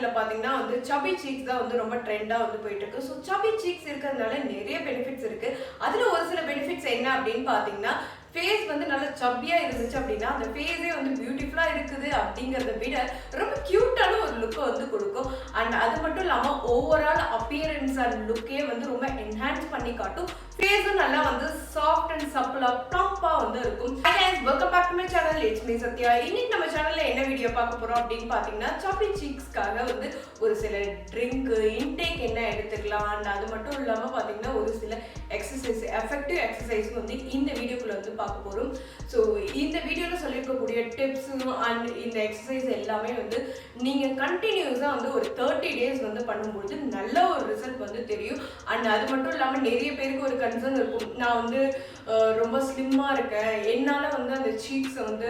ஸ்டாண்டர்ட்ல பாத்தீங்கன்னா வந்து சபி சீக்ஸ் தான் வந்து ரொம்ப ட்ரெண்டா வந்து போயிட்டு இருக்கு ஸோ சபி சீக்ஸ் இருக்கிறதுனால நிறைய பெனிஃபிட்ஸ் இருக்கு. அதுல ஒரு சில பெனிஃபிட்ஸ் என்ன அப்படின்னு பாத்தீங்கன்னா ஃபேஸ் வந்து நல்ல சப்பியாக இருந்துச்சு அப்படின்னா அந்த ஃபேஸே வந்து பியூட்டிஃபுல்லா இருக்குது அப்படிங்கிறத விட ரொம்ப கியூட்டான ஒரு லுக்கை வந்து கொடுக்கும். அண்ட் அது மட்டும் இல்லாம ஓவரால் அப்பியரன்ஸ் அண்ட் லுக்கே வந்து ரொம்ப என்ஹான்ஸ் பண்ணி காட்டும். ஃபேஸும் நல்லா வந்து சாஃப்ட் அண்ட் சப்பிளாக ப்ராப்பாக வந்து இருக்கும். Welcome back to me Sathya. இன்னைக்கு நம்ம சேனல்ல என்ன வீடியோ பார்க்க போறோம் அப்படின்னு பாத்தீங்கன்னா சாக்லேட் சீக்ஸ்க்காக வந்து ஒரு சில ட்ரிங்க் இன்டேக் என்ன எடுத்துக்கலாம். அண்ட் அது மட்டும் இல்லாம பாத்தீங்கன்னா ஒரு சில எக்ஸசைஸ் எஃபெக்டிவ் எக்ஸசைஸ் வந்து இந்த வீடியோக்குள்ள வந்து பார்க்க போறோம். ஸோ இந்த வீடியோ புதிய டிப்ஸும் அண்ட் இந்த எக்ஸசைஸ் எல்லாமே வந்து நீங்கள் கண்டினியூஸாக வந்து ஒரு தேர்ட்டி டேஸ் வந்து பண்ணும்போது நல்ல ஒரு ரிசல்ட் வந்து தெரியும். அண்ட் அது மட்டும் இல்லாமல் நிறைய பேருக்கு ஒரு கன்சர்ன் இருக்கும். நான் வந்து ரொம்ப ஸ்லிம்மாக இருக்கேன். என்னால் வந்து அந்த சீக்ஸை வந்து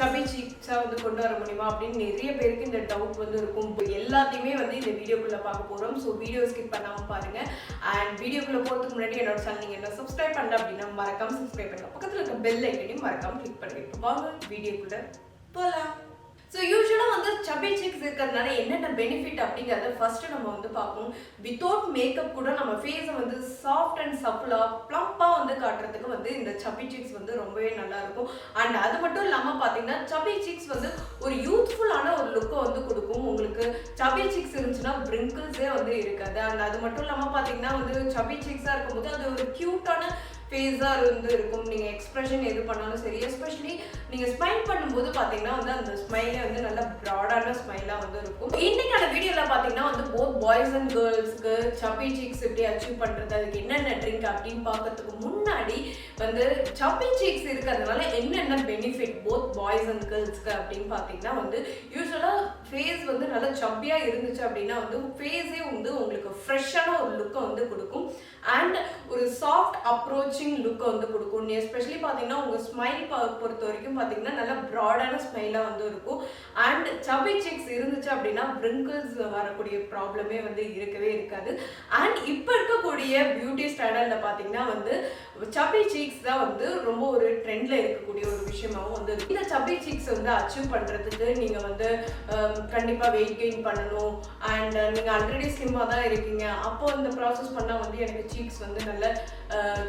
சபி சீக்ஸாக வந்து கொண்டு வர முடியுமா அப்படின்னு நிறைய பேருக்கு இந்த டவுட் வந்து இருக்கும். இப்போ எல்லாத்தையுமே வந்து இந்த வீடியோக்குள்ளே பார்க்க போகிறோம் ஸோ வீடியோ ஸ்கிப் பண்ணாமல் பாருங்கள் அண்ட் வீடியோக்குள்ளே போகிறதுக்கு முன்னாடி என்னோட சேனல் நீங்கள் என்ன சப்ஸ்கிரைப் பண்ணல அப்படின்னா மறக்காமல் சப்ஸ்கிரைப் பண்ணுங்கள் பக்கத்தில் இருக்க பெல் ஐக்கனையும் மறக்காம கிளிக் பண்ணுங்கள் இப்போ வாங்க கூட. போலாம். ஸோ யூஸ்வலாக வந்து சபி சிக்ஸ் இருக்கிறதுனால என்னென்ன பெனிஃபிட் அப்படிங்கிறத ஃபர்ஸ்ட் நம்ம வந்து பார்ப்போம். வித்தவுட் மேக்கப் கூட நம்ம ஃபேஸை வந்து சாஃப்ட் அண்ட் சப்ளாக ப்ளம்பாக வந்து காட்டுறதுக்கு வந்து இந்த சபி சிக்ஸ் வந்து ரொம்பவே நல்லா இருக்கும். அண்ட் அது மட்டும் இல்லாமல் பார்த்தீங்கன்னா சபி சிக்ஸ் வந்து ஒரு யூத்ஃபுல்லான ஒரு லுக்கை வந்து கொடுக்கும். உங்களுக்கு சபி சிக்ஸ் இருந்துச்சுன்னா பிரிங்கிள்ஸே வந்து இருக்காது. அண்ட் அது மட்டும் இல்லாமல் பார்த்தீங்கன்னா வந்து சபி சிக்ஸாக இருக்கும்போது அது ஒரு க்யூட்டான ஃபேஸாக வந்து இருக்கும். நீங்கள் எக்ஸ்ப்ரெஷன் எது பண்ணாலும் சரி எஸ்பெஷலி நீங்கள் ஸ்மைல் பண்ணும்போது பார்த்தீங்கன்னா வந்து அந்த ஸ்மைலே வந்து நல்ல ப்ராடான ஸ்மைலாக வந்து இருக்கும். இன்னைக்கான வீடியோவில் பார்த்தீங்கன்னா வந்து போத் பாய்ஸ் அண்ட் கேர்ள்ஸ்க்கு சப்பி சீக்ஸ் எப்படி அச்சீவ் பண்ணுறது அதுக்கு என்னென்ன ட்ரிங்க் அப்படின்னு பார்க்கறதுக்கு முன்னாடி வந்து சப்பி சீக்ஸ் இருக்கிறதுனால என்னென்ன பெனிஃபிட் போத் பாய்ஸ் அண்ட் கேர்ள்ஸ்க்கு அப்படின்னு பார்த்தீங்கன்னா வந்து யூஸ்வலாக ஃபேஸ் வந்து நல்லா சப்பியாக இருந்துச்சு அப்படின்னா வந்து ஃபேஸே வந்து உங்களுக்கு ஃப்ரெஷ்ஷான ஒரு லுக்கை வந்து கொடுக்கும். அண்ட் ஒரு சாஃப்ட் அப்ரோச் அப்ரோச்சிங் லுக்கை வந்து கொடுக்கும். எஸ்பெஷலி பார்த்தீங்கன்னா உங்கள் ஸ்மைல் பொறுத்த வரைக்கும் பார்த்தீங்கன்னா நல்லா ப்ராடான ஸ்மைலாக வந்து இருக்கும். அண்ட் சபி செக்ஸ் இருந்துச்சு அப்படின்னா wrinkles வரக்கூடிய ப்ராப்ளமே வந்து இருக்கவே இருக்காது. அண்ட் இப்போ இருக்கக்கூடிய பியூட்டி ஸ்டாண்டர்டில் பார்த்தீங்கன்னா வந்து சபி சீக்ஸ் தான் வந்து ரொம்ப ஒரு ட்ரெண்டில் இருக்கக்கூடிய ஒரு விஷயமாகவும் வந்து இந்த சபி சீக்ஸ் வந்து அச்சீவ் பண்ணுறதுக்கு நீங்கள் வந்து கண்டிப்பாக வெயிட் கெயின் பண்ணணும். அண்ட் நீங்கள் ஆல்ரெடி ஸ்லிம்மாக தான் இருக்கீங்க. அப்போ இந்த ப்ராசஸ் பண்ணால் வந்து எனக்கு சீக்ஸ் வந்து நல்ல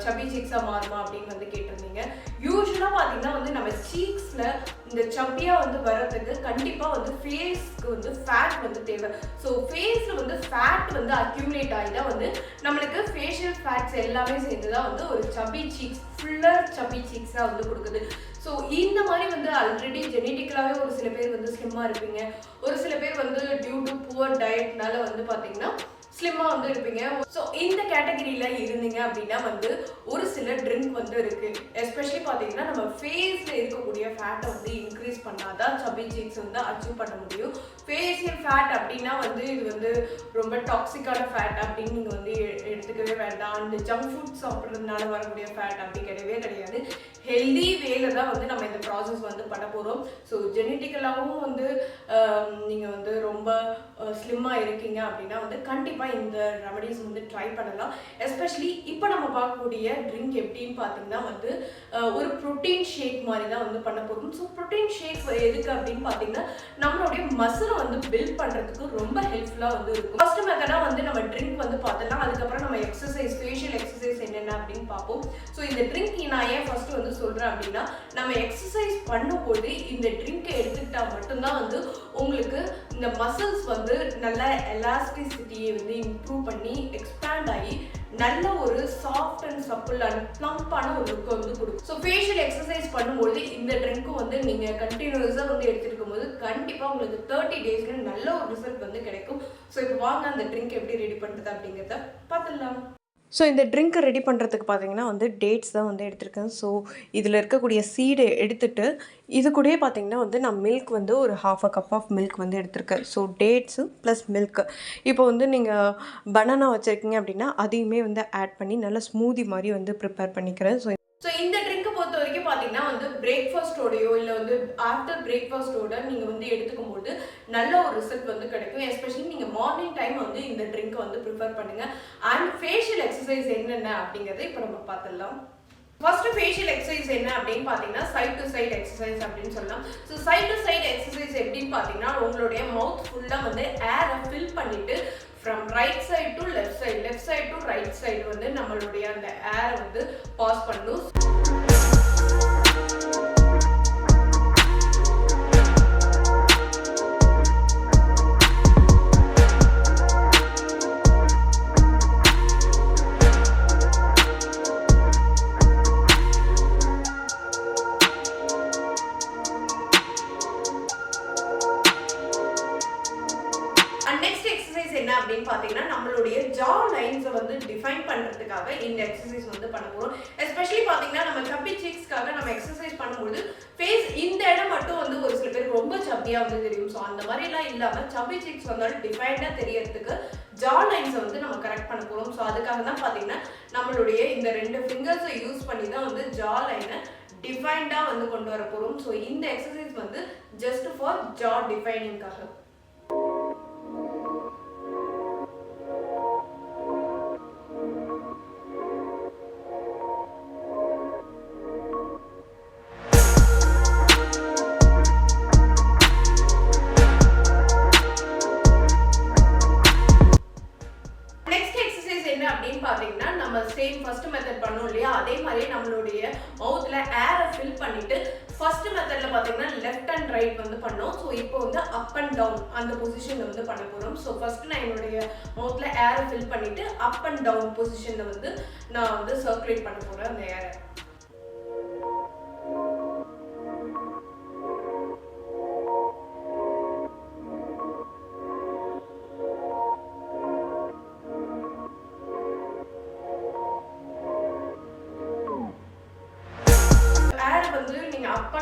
சபி சீக்ஸ் சீக்ஸாக மாறுமா அப்படின்னு வந்து கேட்டிருந்தீங்க. யூஸ்வலாக பார்த்தீங்கன்னா வந்து நம்ம சீக்ஸில் இந்த சப்பியாக வந்து வர்றதுக்கு கண்டிப்பாக வந்து ஃபேஸ்க்கு வந்து ஃபேட் வந்து தேவை. ஸோ ஃபேஸில் வந்து ஃபேட் வந்து அக்யூமுலேட் ஆகி தான் வந்து நம்மளுக்கு ஃபேஷியல் ஃபேட்ஸ் எல்லாமே சேர்ந்து தான் வந்து ஒரு சபி சீக்ஸ் ஃபுல்லர் சபி சீக்ஸாக வந்து கொடுக்குது. ஸோ இந்த மாதிரி வந்து ஆல்ரெடி ஜெனட்டிக்கலாகவே ஒரு சில பேர் வந்து ஸ்லிம்மாக இருப்பீங்க. ஒரு சில பேர் வந்து டியூ டு புவர் டயட்னால வந்து பார்த்தீங்கன்னா ஸ்லிம்மாக வந்து இருப்பீங்க. ஸோ இந்த கேட்டகரியில் இருந்தீங்க அப்படின்னா வந்து ஒரு சில ட்ரிங்க் வந்து இருக்குது எஸ்பெஷலி பார்த்தீங்கன்னா நம்ம ஃபேஸில் இருக்கக்கூடிய ஃபேட்டை வந்து இன்க்ரீஸ் பண்ணாதான் சபி சீக்ஸ் வந்து அச்சீவ் பண்ண முடியும். ஃபேஷியல் ஃபேட் அப்படின்னா வந்து இது வந்து ரொம்ப டாக்ஸிக்கான ஃபேட் அப்படின்னு நீங்கள் வந்து எ- எடுத்துக்கவே வேண்டாம். அந்த ஜங்க் ஃபுட் சாப்பிட்றதுனால வரக்கூடிய ஃபேட் அப்படி கிடையவே கிடையாது. ஹெல்தி வேல தான் வந்து நம்ம இந்த ப்ராசஸ் வந்து பண்ண போகிறோம் ஸோ ஜெனட்டிக்கலாகவும் வந்து நீங்கள் வந்து ரொம்ப ஸ்லிம்மாக இருக்கீங்க அப்படின்னா வந்து கண்டிப்பாக இந்த ரெமடிஸ் வந்து ட்ரை பண்ணலாம். எஸ்பெஷலி இப்போ நம்ம பார்க்கக்கூடிய ட்ரிங்க் எப்படின்னு பார்த்தீங்கன்னா வந்து ஒரு ப்ரோட்டீன் ஷேக் மாதிரி தான் வந்து பண்ண போகிறோம் ஸோ ப்ரோட்டீன் ஷேக் எதுக்கு அப்படின்னு பார்த்தீங்கன்னா நம்மளுடைய மசிலை வந்து பில்ட் பண்ணுறதுக்கு ரொம்ப ஹெல்ப்ஃபுல்லாக வந்து இருக்கும். ஃபர்ஸ்ட் மெத்தடாக வந்து நம்ம ட்ரிங்க் வந்து பார்த்துடலாம். அதுக்கப்புறம் நம்ம எக்ஸசைஸ் ஃபேஷியல் எக்ஸசைஸ் என்னென்ன அப்படின்னு பார்ப்போம். ஸோ இந்த ட்ரிங்க் நான் ஏன் ஃபர்ஸ்ட் வந்து சொல்கிறேன் அப்படின்னா நம்ம எக்ஸசைஸ் பண்ணும்போது இந்த ட்ரிங்கை எடுத்துக்கிட்டால் மட்டும்தான் வந்து உங்களுக்கு இந்த மசில்ஸ் வந்து நல்ல எலாஸ்டிசிட்டியை வந்து இம்ப்ரூவ் பண்ணி எக்ஸ்பேண்ட் ஆகி நல்ல ஒரு சாஃப்ட் அண்ட் சப்புள் அண்ட் ப்ளம்பான ஒரு லுக்கை வந்து கொடுக்கும். ஸோ ஃபேஷியல் எக்ஸசைஸ் பண்ணும்போது இந்த ட்ரிங்க்கும் வந்து நீங்கள் கண்டினியூஸாக வந்து எடுத்துருக்கும் போது கண்டிப்பாக உங்களுக்கு தேர்ட்டி டேஸ்க்கு நல்ல ஒரு ரிசல்ட் வந்து கிடைக்கும். ஸோ இப்போ வாங்க அந்த ட்ரிங்க் எப்படி ரெடி பண்ணுறது அப்படிங்கிறத பார்த்துடலாம். ஸோ இந்த ட்ரிங்க்கை ரெடி பண்ணுறதுக்கு பார்த்தீங்கன்னா வந்து டேட்ஸ் தான் வந்து எடுத்திருக்கேன். ஸோ இதில் இருக்கக்கூடிய சீடை எடுத்துட்டு இது கூடயே பார்த்தீங்கன்னா வந்து நான் மில்க் வந்து ஒரு half a cup of milk வந்து எடுத்திருக்கேன். ஸோ டேட்ஸு ப்ளஸ் மில்க் இப்போ வந்து நீங்கள் பனானா வச்சுருக்கீங்க அப்படின்னா அதையுமே வந்து ஆட் பண்ணி நல்லா ஸ்மூதி மாதிரி வந்து ப்ரிப்பேர் பண்ணிக்கிறேன். ஸோ ஸோ இந்த ட்ரிங்க்கை பொறுத்த வரைக்கும் பார்த்தீங்கன்னா வந்து பிரேக்ஃபாஸ்டோடையோ இல்லை வந்து ஆஃப்டர் பிரேக்ஃபாஸ்டோட நீங்கள் வந்து எடுத்துக்கும் போது நல்ல ஒரு ரிசல்ட் வந்து கிடைக்கும். மார்னிங் டைம் வந்து இந்த ட்ரிங்க்கை வந்து ப்ரிஃபர் பண்ணுங்கள் அண்ட் ஃபேஷியல் எக்ஸசைஸ் என்னென்ன அப்படிங்கிறத இப்போ நம்ம பார்த்துடலாம். ஃபர்ஸ்ட் ஃபேஷியல் எக்ஸசைஸ் என்ன அப்படின்னு பார்த்தீங்கன்னா சைட் டு சைடு எக்ஸசைஸ் அப்படின்னு சொல்லலாம். So side to side exercise எப்படின்னு பார்த்தீங்கன்னா உங்களுடைய மவுத் ஃபுல்லாக வந்து ஏரை ஃபில் பண்ணிட்டு from right side to left side left side to right side வந்து நம்மளுடைய அந்த ஏரை வந்து பாஸ் பண்ணணும் எக்ஸசைஸ் என்ன அப்படின்னு பார்த்தீங்கன்னா நம்மளுடைய ஜா லைன்ஸை வந்து டிஃபைன் பண்ணுறதுக்காக இந்த எக்ஸசைஸ் வந்து பண்ண போகிறோம் எஸ்பெஷலி பார்த்தீங்கன்னா நம்ம சப்பி சீக்ஸ்க்காக நம்ம எக்ஸசைஸ் பண்ணும்போது ஃபேஸ் இந்த இடம் மட்டும் வந்து ஒரு சில பேருக்கு ரொம்ப சப்பியாக வந்து தெரியும். ஸோ அந்த மாதிரிலாம் இல்லாமல் சப்பி சீக்ஸ் வந்தாலும் டிஃபைன்டாக தெரியறதுக்கு ஜா லைன்ஸை வந்து நம்ம கரெக்ட் பண்ண போகிறோம் ஸோ அதுக்காக தான் பார்த்தீங்கன்னா நம்மளுடைய இந்த ரெண்டு ஃபிங்கர்ஸை யூஸ் பண்ணி தான் வந்து ஜா லைனை டிஃபைன்டாக வந்து கொண்டு வர போகிறோம் ஸோ இந்த எக்ஸசைஸ் வந்து ஜஸ்ட் ஃபார் ஜா டிஃபைனிங்காக பார்த்தீங்கன்னா நம்ம சேம் ஃபர்ஸ்ட் மெத்தட் பண்ணோம் இல்லையா? அதே மாதிரியே நம்மளுடைய மவுத்தில் ஏரை ஃபில் பண்ணிவிட்டு ஃபர்ஸ்ட் மெத்தடில் பார்த்தீங்கன்னா லெஃப்ட் அண்ட் ரைட் வந்து பண்ணோம். ஸோ இப்போ வந்து அப் அண்ட் டவுன் அந்த பொசிஷனில் வந்து பண்ண போகிறோம் ஸோ ஃபஸ்ட்டு நான் என்னுடைய மவுத்தில் ஏரை ஃபில் பண்ணிவிட்டு அப் அண்ட் டவுன் பொசிஷனில் வந்து நான் வந்து சர்க்குலேட் பண்ண போகிறேன் அந்த ஏரை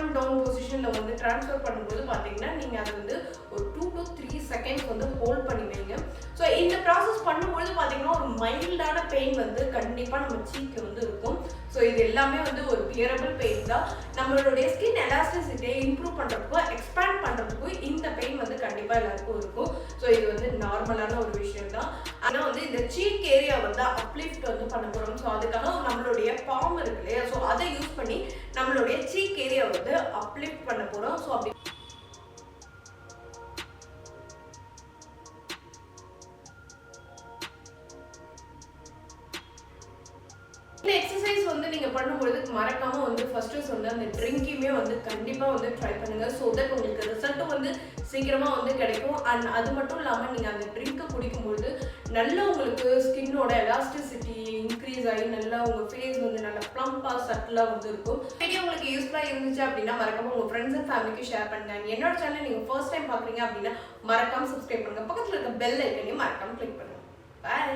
அண்ட் டவுன் பொசிஷனில் வந்து ட்ரான்ஸ்ஃபர் பண்ணும்போது பார்த்தீங்கன்னா நீங்கள் அதை வந்து ஒரு டூ டு த்ரீ செகண்ட்ஸ் வந்து ஹோல்ட் பண்ணி வைங்க. ஸோ இந்த ப்ராசஸ் பண்ணும்பொழுது பார்த்தீங்கன்னா ஒரு மைல்டான பெயின் வந்து கண்டிப்பாக நம்ம சீக்கில் வந்து இருக்கும். ஸோ இது எல்லாமே வந்து ஒரு பியரபிள் பெயின் தான். நம்மளுடைய ஸ்கின் எலாஸ்டிசிட்டியை இம்ப்ரூவ் பண்ணுறதுக்கும் எக்ஸ்பேண்ட் பண்ணுறதுக்கும் இந்த பெயின் வந்து கண்டிப்பாக எல்லாருக்கும் இருக்கும். ஸோ இது வந்து நார்மலான ஒரு விஷயம் தான் ஆனால் வந்து இந்த சீக் ஏரியா வந்து அப்லிஃப்ட் வந்து பண்ண போகிறோம் ஸோ அதுக்காக நம்மளுடைய பாம் இருக்கு இல்லையா? ஸோ அதை யூஸ் பண்ணி நம்மளுடைய சீக் ஏரியா வந்து அப்லிஃப்ட் பண்ண போகிறோம் ஸோ அப்படி எக்ஸசைஸ் பண்ணும்பொழுது மறக்காம வந்து ஃபர்ஸ்ட் சொன்ன அந்த ட்ரிங்கையுமே வந்து கண்டிப்பா வந்து ட்ரை பண்ணுங்க. ஸோ தட் உங்களுக்கு ரிசல்ட்டும் வந்து சீக்கிரமா வந்து கிடைக்கும். அண்ட் அது மட்டும் இல்லாமல் நீங்க அந்த ட்ரிங்கை குடிக்கும்பொழுது நல்லா உங்களுக்கு ஸ்கின்னோட எலாஸ்டிசிட்டி இன்க்ரீஸ் ஆகி நல்லா உங்க ஃபேஸ் வந்து நல்லா ப்ளம்பா சட்டிலா வந்து இருக்கும். வீடியோ உங்களுக்கு யூஸ்ஃபுல்லா இருந்துச்சு அப்படின்னா மறக்காம உங்க ஃப்ரெண்ட்ஸ் அண்ட் ஃபேமிலிக்கு ஷேர் பண்ணுங்க. என்னோட சேனல் நீங்க ஃபர்ஸ்ட் டைம் பாக்குறீங்க அப்படின்னா மறக்காம சப்ஸ்கிரைப் பண்ணுங்க. பக்கத்துல இருக்க பெல் ஐக்கனையும் மறக்காம கிளிக் பண்ணுங்க. பாய்